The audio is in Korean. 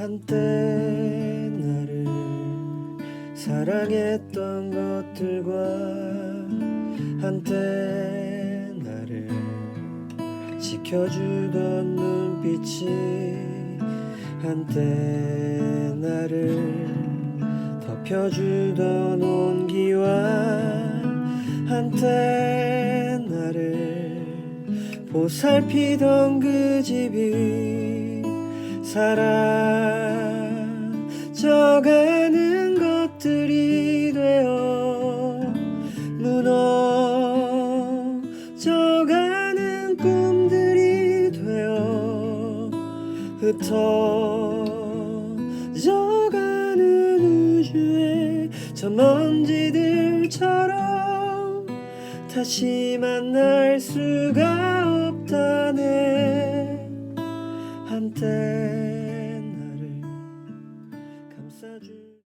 한때 나를 사랑했던 것들과 한때 나를 지켜주던 눈빛이 한때 나를 덮여주던 온기와 한때 나를 보살피던 그 집이 사라져가는 것들이 되어 무너져가는 꿈들이 되어 흩어져가는 우주의 저 먼지들처럼 다시 만날 수가 없다 때 나를 감싸준